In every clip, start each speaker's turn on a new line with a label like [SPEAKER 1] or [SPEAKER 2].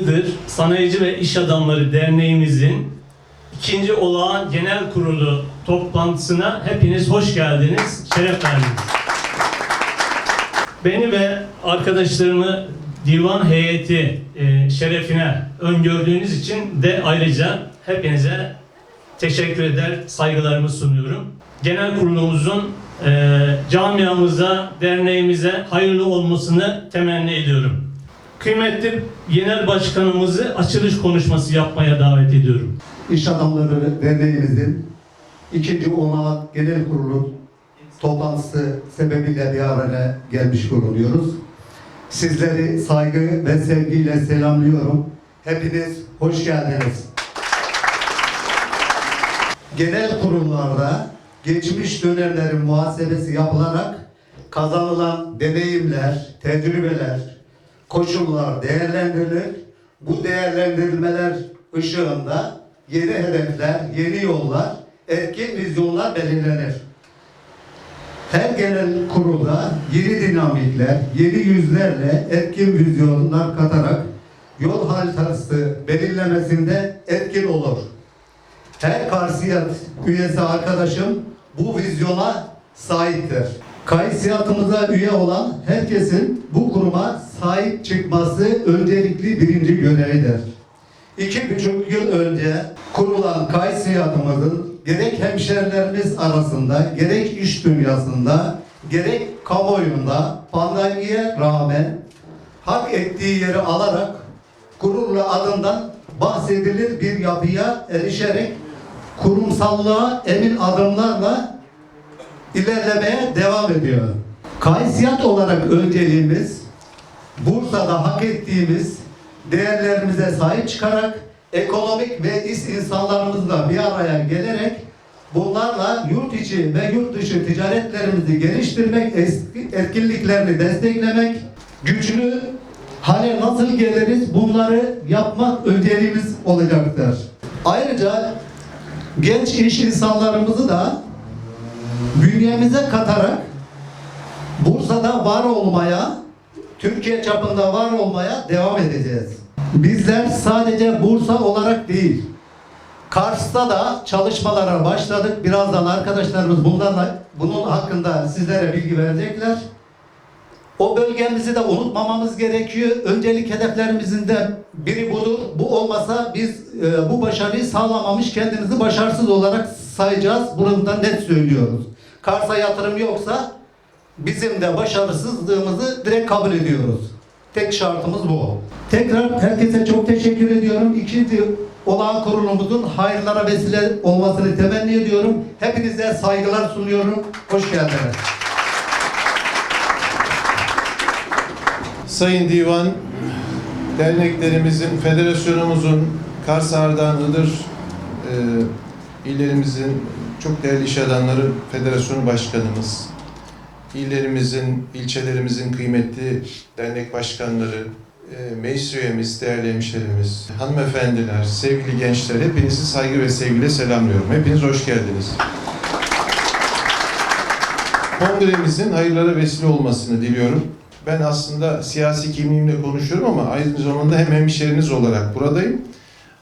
[SPEAKER 1] Iğdır Sanayici ve İş Adamları Derneğimizin ikinci olağan genel kurulu toplantısına hepiniz hoş geldiniz, şeref verdiniz. Beni ve arkadaşlarımı divan heyeti e, şerefine öngördüğünüz için de ayrıca hepinize teşekkür eder, saygılarımı sunuyorum. Genel kurulumuzun e, camiamıza, derneğimize hayırlı olmasını temenni ediyorum. Kıymetli Genel Başkanımızı açılış konuşması yapmaya davet ediyorum.
[SPEAKER 2] İş Adamları Derneğimizin ikinci ona genel kurulu toplantısı sebebiyle bir araya gelmiş bulunuyoruz. Sizleri saygı ve sevgiyle selamlıyorum. Hepiniz hoş geldiniz. Genel kurullarda geçmiş dönemlerin muhasebesi yapılarak kazanılan deneyimler, tecrübeler, koşullar değerlendirilir. Bu değerlendirilmeler ışığında yeni hedefler, yeni yollar, etkin vizyonlar belirlenir. Her genel kurulda yeni dinamikler, yeni yüzlerle etkin vizyonlar katarak yol haritası belirlemesinde etkin olur. Her karsiyat üyesi arkadaşım bu vizyona sahiptir. Kaysiyatımıza üye olan herkesin bu kuruma sahip çıkması öncelikli birinci görevidir. İki buçuk yıl önce kurulan kaysiyatımızın gerek hemşerilerimiz arasında, gerek iş dünyasında, gerek kamuoyunda pandemiye rağmen hak ettiği yeri alarak gururla adından bahsedilir bir yapıya erişerek kurumsallığa emin adımlarla ilerlemeye devam ediyor. Kaysiyat olarak önceliğimiz Bursa'da hak ettiğimiz değerlerimize sahip çıkarak ekonomik ve iş insanlarımızla bir araya gelerek bunlarla yurt içi ve yurt dışı ticaretlerimizi geliştirmek, etkinliklerini desteklemek, güçlü hale nasıl geliriz bunları yapmak önceliğimiz olacaktır. Ayrıca genç iş insanlarımızı da bünyemize katarak Bursa'da var olmaya, Türkiye çapında var olmaya devam edeceğiz. Bizler sadece Bursa olarak değil, Kars'ta da çalışmalara başladık. Birazdan arkadaşlarımız bunlarla, bunun hakkında sizlere bilgi verecekler. O bölgemizi de unutmamamız gerekiyor. Öncelik hedeflerimizin de biri budur. Bu olmasa biz e, bu başarıyı sağlamamış kendimizi başarısız olarak sayacağız. Bunu da net söylüyoruz. Kars'a yatırım yoksa bizim de başarısızlığımızı direkt kabul ediyoruz. Tek şartımız bu. Tekrar herkese çok teşekkür ediyorum. İkinci olağan kurulumuzun hayırlara vesile olmasını temenni ediyorum. Hepinize saygılar sunuyorum. Hoş geldiniz.
[SPEAKER 3] Sayın Divan, derneklerimizin, federasyonumuzun, Kars Ardahan Iğdır e, illerimizin çok değerli iş adamları federasyonu başkanımız, illerimizin, ilçelerimizin kıymetli dernek başkanları, e, meclis üyemiz, değerli hemşerimiz, hanımefendiler, sevgili gençler, hepinizi saygı ve sevgiyle selamlıyorum. Hepiniz hoş geldiniz. Kongremizin hayırlara vesile olmasını diliyorum. Ben aslında siyasi kimliğimle konuşuyorum ama aynı zamanda hem hemşeriniz olarak buradayım.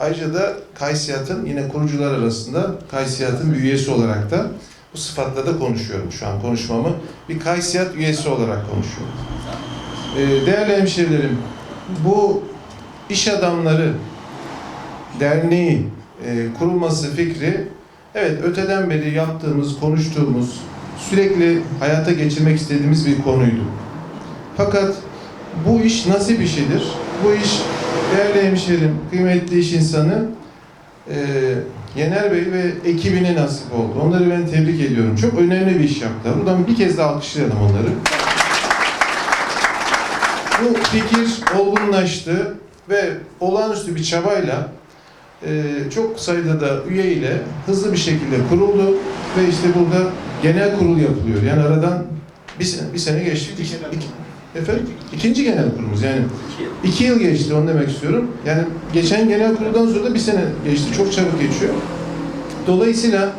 [SPEAKER 3] Ayrıca da Kaysiyat'ın yine kurucular arasında Kaysiyat'ın bir üyesi olarak da bu sıfatla da konuşuyorum şu an konuşmamı. Bir Kaysiyat üyesi olarak konuşuyorum. Ee, değerli hemşerilerim, bu iş adamları derneği e, kurulması fikri evet öteden beri yaptığımız, konuştuğumuz, sürekli hayata geçirmek istediğimiz bir konuydu. Fakat bu iş nasıl bir şeydir? Bu iş değerli hemşerim, kıymetli iş insanı e, Yener Bey ve ekibine nasip oldu. Onları ben tebrik ediyorum. Çok önemli bir iş yaptılar. Buradan bir kez daha alkışlayalım onları. Bu fikir olgunlaştı ve olağanüstü bir çabayla e, çok sayıda da üye ile hızlı bir şekilde kuruldu ve işte burada genel kurul yapılıyor. Yani aradan bir sene, bir sene geçti. İki, iki- efendim? İkinci genel kurulumuz yani. iki yıl geçti onu demek istiyorum. Yani geçen genel kuruldan sonra da bir sene geçti. Çok çabuk geçiyor. Dolayısıyla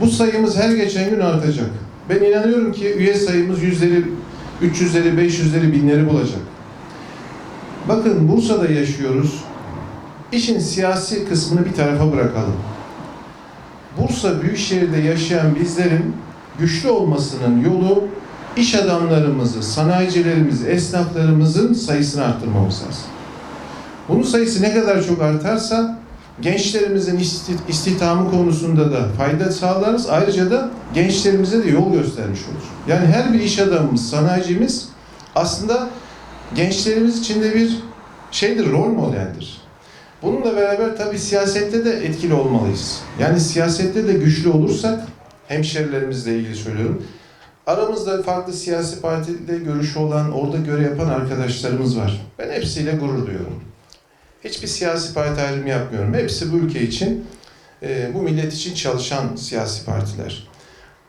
[SPEAKER 3] bu sayımız her geçen gün artacak. Ben inanıyorum ki üye sayımız yüzleri, 300'leri, 500'leri, binleri bulacak. Bakın Bursa'da yaşıyoruz. İşin siyasi kısmını bir tarafa bırakalım. Bursa Büyükşehir'de yaşayan bizlerin güçlü olmasının yolu iş adamlarımızı, sanayicilerimizi, esnaflarımızın sayısını arttırmamız lazım. Bunun sayısı ne kadar çok artarsa gençlerimizin isti- istihdamı konusunda da fayda sağlarız. Ayrıca da gençlerimize de yol göstermiş olur. Yani her bir iş adamımız, sanayicimiz aslında gençlerimiz için de bir şeydir, rol modeldir. Bununla beraber tabii siyasette de etkili olmalıyız. Yani siyasette de güçlü olursak, hemşerilerimizle ilgili söylüyorum, aramızda farklı siyasi partide görüşü olan, orada göre yapan arkadaşlarımız var. Ben hepsiyle gurur duyuyorum. Hiçbir siyasi parti ayrımı yapmıyorum. Hepsi bu ülke için, e, bu millet için çalışan siyasi partiler.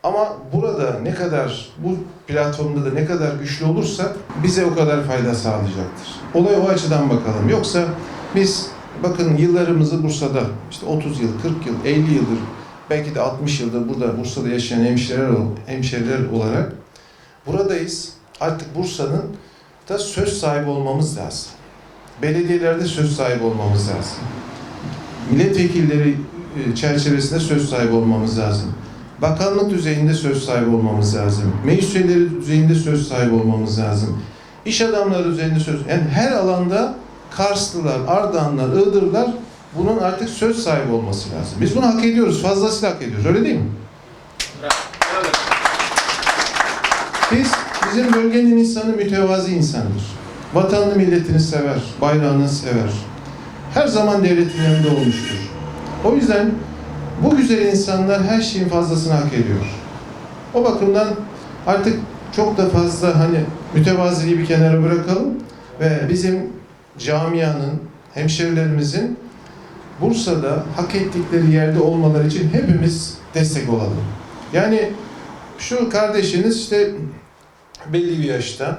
[SPEAKER 3] Ama burada ne kadar, bu platformda da ne kadar güçlü olursak bize o kadar fayda sağlayacaktır. Olaya o açıdan bakalım. Yoksa biz bakın yıllarımızı Bursa'da işte 30 yıl, 40 yıl, 50 yıldır belki de 60 yıldır burada Bursa'da yaşayan hemşeriler, hemşeriler olarak buradayız. Artık Bursa'nın da söz sahibi olmamız lazım. Belediyelerde söz sahibi olmamız lazım. Milletvekilleri e, çerçevesinde söz sahibi olmamız lazım. Bakanlık düzeyinde söz sahibi olmamız lazım. Meclis üyeleri düzeyinde söz sahibi olmamız lazım. İş adamları düzeyinde söz... Yani her alanda Karslılar, Ardahanlar, Iğdırlar bunun artık söz sahibi olması lazım. Biz bunu hak ediyoruz, fazlasıyla hak ediyoruz. Öyle değil mi? Biz, bizim bölgenin insanı mütevazi insandır. Vatanını, milletini sever, bayrağını sever. Her zaman devletin yanında olmuştur. O yüzden bu güzel insanlar her şeyin fazlasını hak ediyor. O bakımdan artık çok da fazla hani mütevaziliği bir kenara bırakalım ve bizim camianın, hemşerilerimizin Bursa'da hak ettikleri yerde olmaları için hepimiz destek olalım. Yani şu kardeşiniz işte belli bir yaşta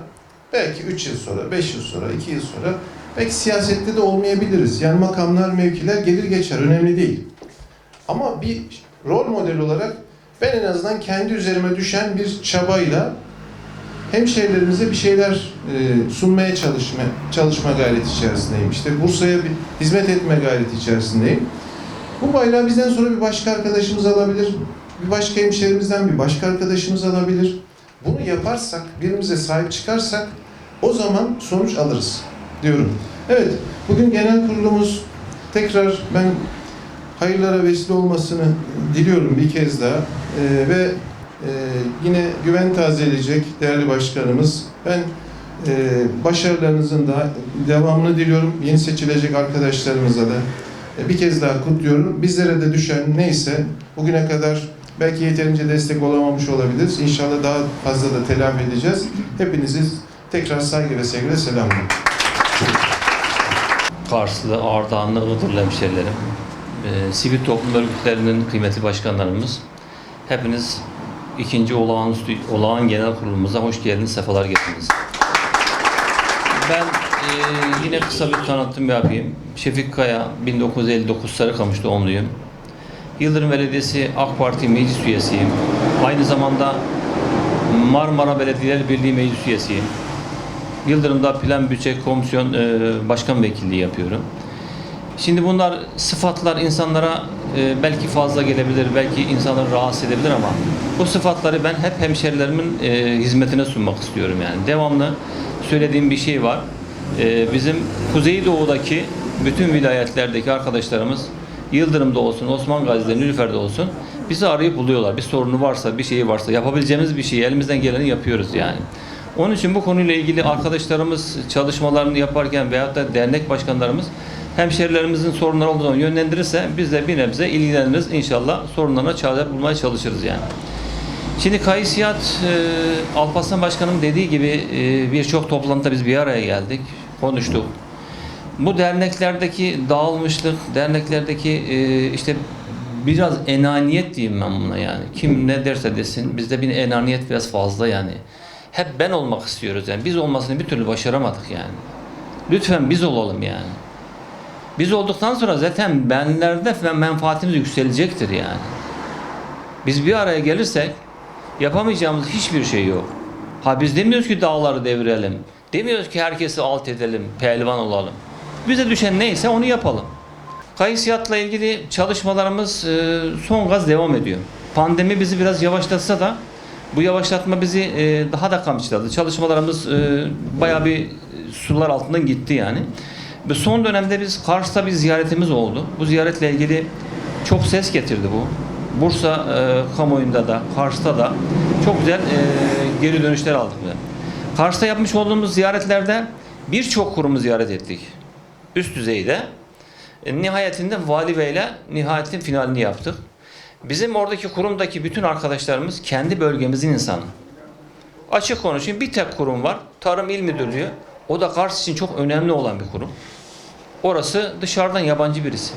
[SPEAKER 3] belki 3 yıl sonra, 5 yıl sonra, 2 yıl sonra belki siyasette de olmayabiliriz. Yani makamlar, mevkiler gelir geçer, önemli değil. Ama bir rol model olarak ben en azından kendi üzerime düşen bir çabayla hemşehrilerimize bir şeyler e, sunmaya çalışma, çalışma gayreti içerisindeyim. İşte Bursa'ya bir hizmet etme gayreti içerisindeyim. Bu bayrağı bizden sonra bir başka arkadaşımız alabilir. Bir başka hemşehrimizden bir başka arkadaşımız alabilir. Bunu yaparsak, birbirimize sahip çıkarsak o zaman sonuç alırız diyorum. Evet, bugün genel kurulumuz tekrar ben hayırlara vesile olmasını diliyorum bir kez daha. Ee, ve e, yine güven tazeleyecek değerli başkanımız. Ben e, başarılarınızın da devamını diliyorum. Yeni seçilecek arkadaşlarımıza da e, bir kez daha kutluyorum. Bizlere de düşen neyse bugüne kadar belki yeterince destek olamamış olabiliriz. İnşallah daha fazla da telafi edeceğiz. Hepinizi tekrar saygı ve sevgiyle selamlıyorum.
[SPEAKER 4] Karslı, Ardahanlı, Iğdırlı hemşerilerim, e, sivil toplum örgütlerinin kıymetli başkanlarımız, hepiniz ikinci olağanüstü, olağan genel kurulumuza hoş geldiniz, sefalar getirdiniz. Ben e, yine kısa bir tanıtım yapayım. Şefik Kaya, 1959 Sarıkamış doğumluyum. Yıldırım Belediyesi AK Parti meclis üyesiyim. Aynı zamanda Marmara Belediyeler Birliği meclis üyesiyim. Yıldırım'da Plan Bütçe Komisyon e, Başkan Vekilliği yapıyorum. Şimdi bunlar sıfatlar insanlara e, belki fazla gelebilir, belki insanları rahatsız edebilir ama bu sıfatları ben hep hemşerilerimin e, hizmetine sunmak istiyorum yani. Devamlı söylediğim bir şey var. E, bizim Kuzeydoğu'daki bütün vilayetlerdeki arkadaşlarımız Yıldırım'da olsun, Osman Gazi'de, Nilüfer'de olsun bizi arayıp buluyorlar. Bir sorunu varsa, bir şeyi varsa, yapabileceğimiz bir şeyi elimizden geleni yapıyoruz yani. Onun için bu konuyla ilgili arkadaşlarımız çalışmalarını yaparken veyahut da dernek başkanlarımız hemşerilerimizin sorunları olduğu zaman yönlendirirse biz de bir nebze ilgileniriz. İnşallah sorunlarına çare bulmaya çalışırız yani. Şimdi Kayısiyat, e, Alparslan Başkanım dediği gibi e, birçok toplantıda biz bir araya geldik, konuştuk. Bu derneklerdeki dağılmışlık, derneklerdeki e, işte biraz enaniyet diyeyim ben buna yani. Kim ne derse desin bizde bir enaniyet biraz fazla yani. Hep ben olmak istiyoruz yani. Biz olmasını bir türlü başaramadık yani. Lütfen biz olalım yani. Biz olduktan sonra zaten benlerde menfaatimiz yükselecektir yani. Biz bir araya gelirsek yapamayacağımız hiçbir şey yok. Ha biz demiyoruz ki dağları devirelim. Demiyoruz ki herkesi alt edelim, pehlivan olalım. Bize düşen neyse onu yapalım. Kayısiyatla ilgili çalışmalarımız e, son gaz devam ediyor. Pandemi bizi biraz yavaşlatsa da bu yavaşlatma bizi e, daha da kamçıladı. Çalışmalarımız e, bayağı bir sular altından gitti yani. Ve son dönemde biz Kars'ta bir ziyaretimiz oldu. Bu ziyaretle ilgili çok ses getirdi bu. Bursa e, kamuoyunda da, Kars'ta da çok güzel e, geri dönüşler aldık. biz. Kars'ta yapmış olduğumuz ziyaretlerde birçok kurumu ziyaret ettik. Üst düzeyde. E, nihayetinde Vali Bey'le nihayetin finalini yaptık. Bizim oradaki kurumdaki bütün arkadaşlarımız kendi bölgemizin insanı. Açık konuşayım bir tek kurum var. Tarım İl Müdürlüğü. O da Kars için çok önemli olan bir kurum. Orası dışarıdan yabancı birisi.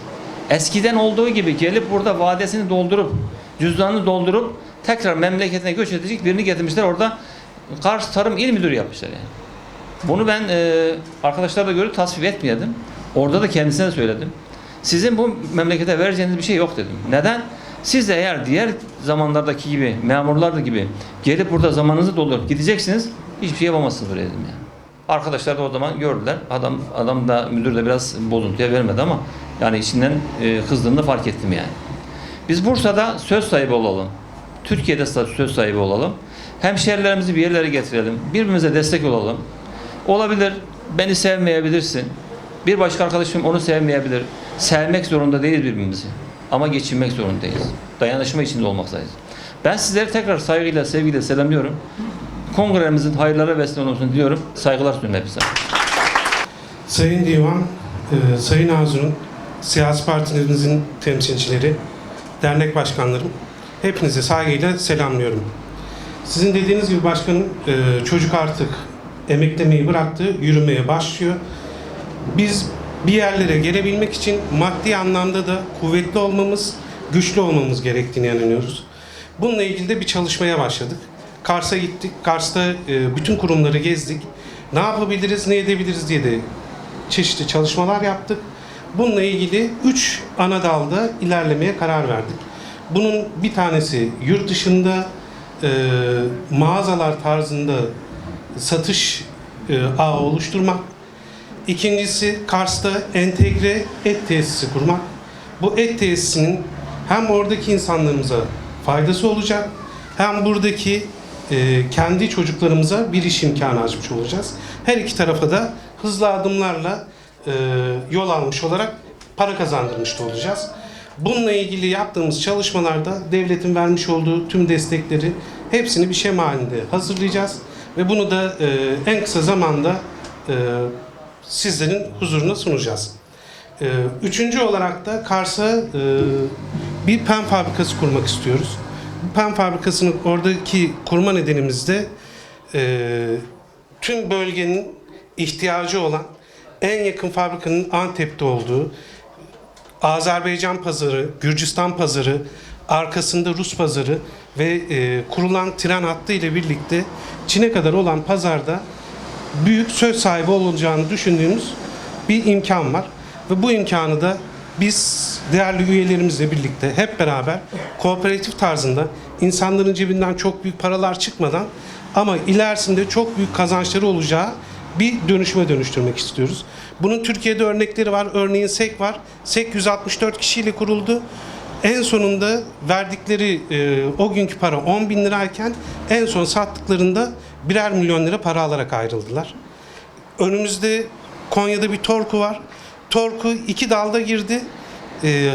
[SPEAKER 4] Eskiden olduğu gibi gelip burada vadesini doldurup, cüzdanını doldurup tekrar memleketine göç edecek birini getirmişler. Orada Kars Tarım İl Müdürü yapmışlar yani. Bunu ben e, arkadaşlarla görüp tasvip etmeyedim. Orada da kendisine söyledim. Sizin bu memlekete vereceğiniz bir şey yok dedim. Neden? Siz de eğer diğer zamanlardaki gibi, memurlar gibi gelip burada zamanınızı doldurup gideceksiniz, hiçbir şey yapamazsınız buraya dedim yani. Arkadaşlar da o zaman gördüler. Adam adam da müdür de biraz bozuntuya vermedi ama yani içinden e, kızdığını fark ettim yani. Biz Bursa'da söz sahibi olalım. Türkiye'de söz sahibi olalım. Hemşehrilerimizi bir yerlere getirelim. Birbirimize destek olalım. Olabilir beni sevmeyebilirsin. Bir başka arkadaşım onu sevmeyebilir. Sevmek zorunda değiliz birbirimizi. Ama geçinmek zorundayız. Dayanışma içinde olmaktayız. Ben sizleri tekrar saygıyla, sevgiyle selamlıyorum. Kongremizin hayırlara vesile olmasını diliyorum. Saygılar sunuyorum hepinize.
[SPEAKER 5] Sayın Divan, e, Sayın Azur'un, siyasi partilerimizin temsilcileri, dernek başkanlarım, hepinizi saygıyla selamlıyorum. Sizin dediğiniz gibi başkanım, e, çocuk artık emeklemeyi bıraktı, yürümeye başlıyor. Biz bir yerlere gelebilmek için maddi anlamda da kuvvetli olmamız, güçlü olmamız gerektiğini inanıyoruz. Bununla ilgili de bir çalışmaya başladık. Kars'a gittik. Kars'ta e, bütün kurumları gezdik. Ne yapabiliriz, ne edebiliriz diye de çeşitli çalışmalar yaptık. Bununla ilgili üç ana dalda ilerlemeye karar verdik. Bunun bir tanesi yurt dışında e, mağazalar tarzında satış e, ağı oluşturmak. İkincisi Kars'ta entegre et tesisi kurmak. Bu et tesisinin hem oradaki insanlarımıza faydası olacak hem buradaki e, kendi çocuklarımıza bir iş imkanı açmış olacağız. Her iki tarafa da hızlı adımlarla e, yol almış olarak para kazandırmış da olacağız. Bununla ilgili yaptığımız çalışmalarda devletin vermiş olduğu tüm destekleri hepsini bir şema halinde hazırlayacağız ve bunu da e, en kısa zamanda sizlerin huzuruna sunacağız. Üçüncü olarak da Kars'a bir pen fabrikası kurmak istiyoruz. Pen fabrikasını oradaki kurma nedenimiz de e, tüm bölgenin ihtiyacı olan en yakın fabrikanın Antep'te olduğu, Azerbaycan pazarı, Gürcistan pazarı, arkasında Rus pazarı ve e, kurulan tren hattı ile birlikte Çin'e kadar olan pazarda büyük söz sahibi olacağını düşündüğümüz bir imkan var. Ve bu imkanı da biz değerli üyelerimizle birlikte hep beraber kooperatif tarzında insanların cebinden çok büyük paralar çıkmadan ama ilerisinde çok büyük kazançları olacağı bir dönüşüme dönüştürmek istiyoruz. Bunun Türkiye'de örnekleri var. Örneğin SEK var. SEK 164 kişiyle kuruldu. En sonunda verdikleri e, o günkü para 10 bin lirayken en son sattıklarında birer milyon lira para alarak ayrıldılar. Önümüzde Konya'da bir Torku var. Torku iki dalda girdi. Ee,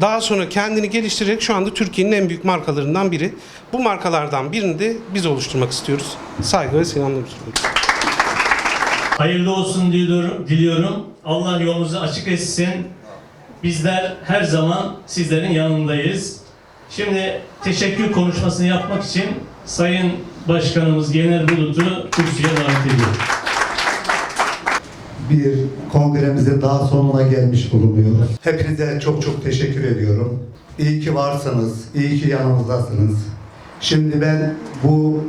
[SPEAKER 5] daha sonra kendini geliştirerek şu anda Türkiye'nin en büyük markalarından biri. Bu markalardan birini de biz oluşturmak istiyoruz. Saygı ve selamlar sunuyorum.
[SPEAKER 1] Hayırlı olsun diliyorum. diliyorum. Allah yolunuzu açık etsin. Bizler her zaman sizlerin yanındayız. Şimdi teşekkür konuşmasını yapmak için Sayın Başkanımız Genel Bulut'u kürsüye davet ediyorum.
[SPEAKER 2] Bir kongremizin daha sonuna gelmiş bulunuyoruz. Hepinize çok çok teşekkür ediyorum. İyi ki varsınız, iyi ki yanımızdasınız. Şimdi ben bu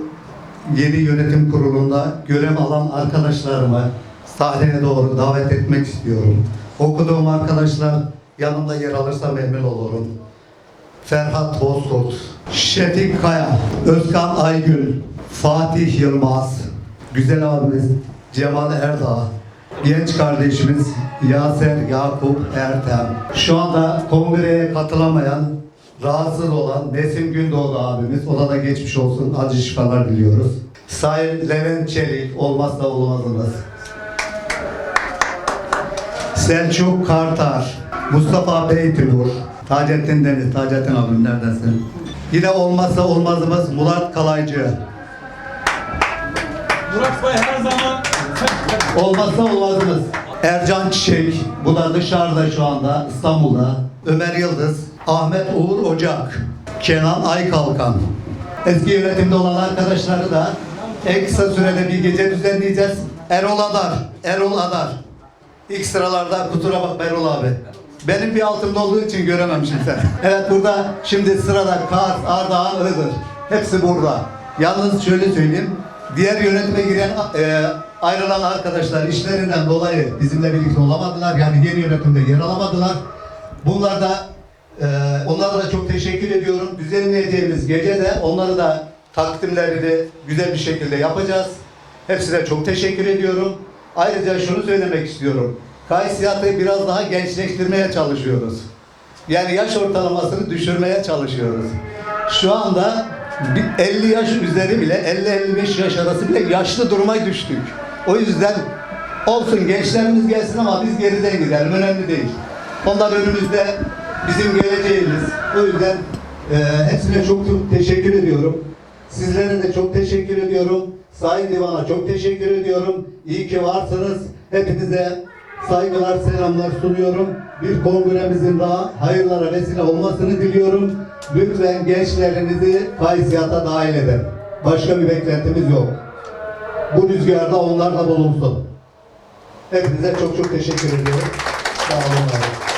[SPEAKER 2] yeni yönetim kurulunda görev alan arkadaşlarımı sahneye doğru davet etmek istiyorum. Okuduğum arkadaşlar yanımda yer alırsa memnun olurum. Ferhat Bozkurt, Şefik Kaya, Özkan Aygül, Fatih Yılmaz, güzel abimiz Cemal Erdağ, genç kardeşimiz Yaser Yakup Ertem. Şu anda kongreye katılamayan, rahatsız olan Nesim Gündoğdu abimiz. Ona da geçmiş olsun, acı şifalar diliyoruz. Sayın Levent Çelik, olmazsa olmazımız. Selçuk Kartar, Mustafa Beytibur, Taceddin Deniz, Taceddin abim neredesin? Yine olmazsa olmazımız Murat Kalaycı.
[SPEAKER 6] Murat Bey her zaman
[SPEAKER 2] Olmazsa olmazımız. Ercan Çiçek, bu da dışarıda şu anda İstanbul'da. Ömer Yıldız, Ahmet Uğur Ocak, Kenan Aykalkan. Eski yönetimde olan arkadaşları da en kısa sürede bir gece düzenleyeceğiz. Erol Adar, Erol Adar. İlk sıralarda kusura bak Erol abi. Benim bir altımda olduğu için görememişim sen. Evet burada şimdi sırada Kars, Ardahan, Iğdır. Hepsi burada. Yalnız şöyle söyleyeyim. Diğer yönetime giren e, ayrılan arkadaşlar işlerinden dolayı bizimle birlikte olamadılar. Yani yeni yönetimde yer alamadılar. Bunlar da e, onlara da çok teşekkür ediyorum. Düzenleyeceğimiz gece de onları da takdimlerini güzel bir şekilde yapacağız. Hepsine çok teşekkür ediyorum. Ayrıca şunu söylemek istiyorum. Kaysiyatı biraz daha gençleştirmeye çalışıyoruz. Yani yaş ortalamasını düşürmeye çalışıyoruz. Şu anda bir 50 yaş üzeri bile 50-55 yaş arası bile yaşlı duruma düştük. O yüzden olsun gençlerimiz gelsin ama biz geriden gidelim. Önemli değil. Onlar önümüzde bizim geleceğimiz. O yüzden e, hepsine çok çok teşekkür ediyorum. Sizlere de çok teşekkür ediyorum. Sayın Divan'a çok teşekkür ediyorum. İyi ki varsınız. Hepinize saygılar, selamlar sunuyorum. Bir kongremizin daha hayırlara vesile olmasını diliyorum. Lütfen gençlerinizi Kaysiyat'a dahil edin. Başka bir beklentimiz yok. Bu rüzgarda onlar da bulunsun. Hepinize çok çok teşekkür ediyorum. Sağ olun. olun.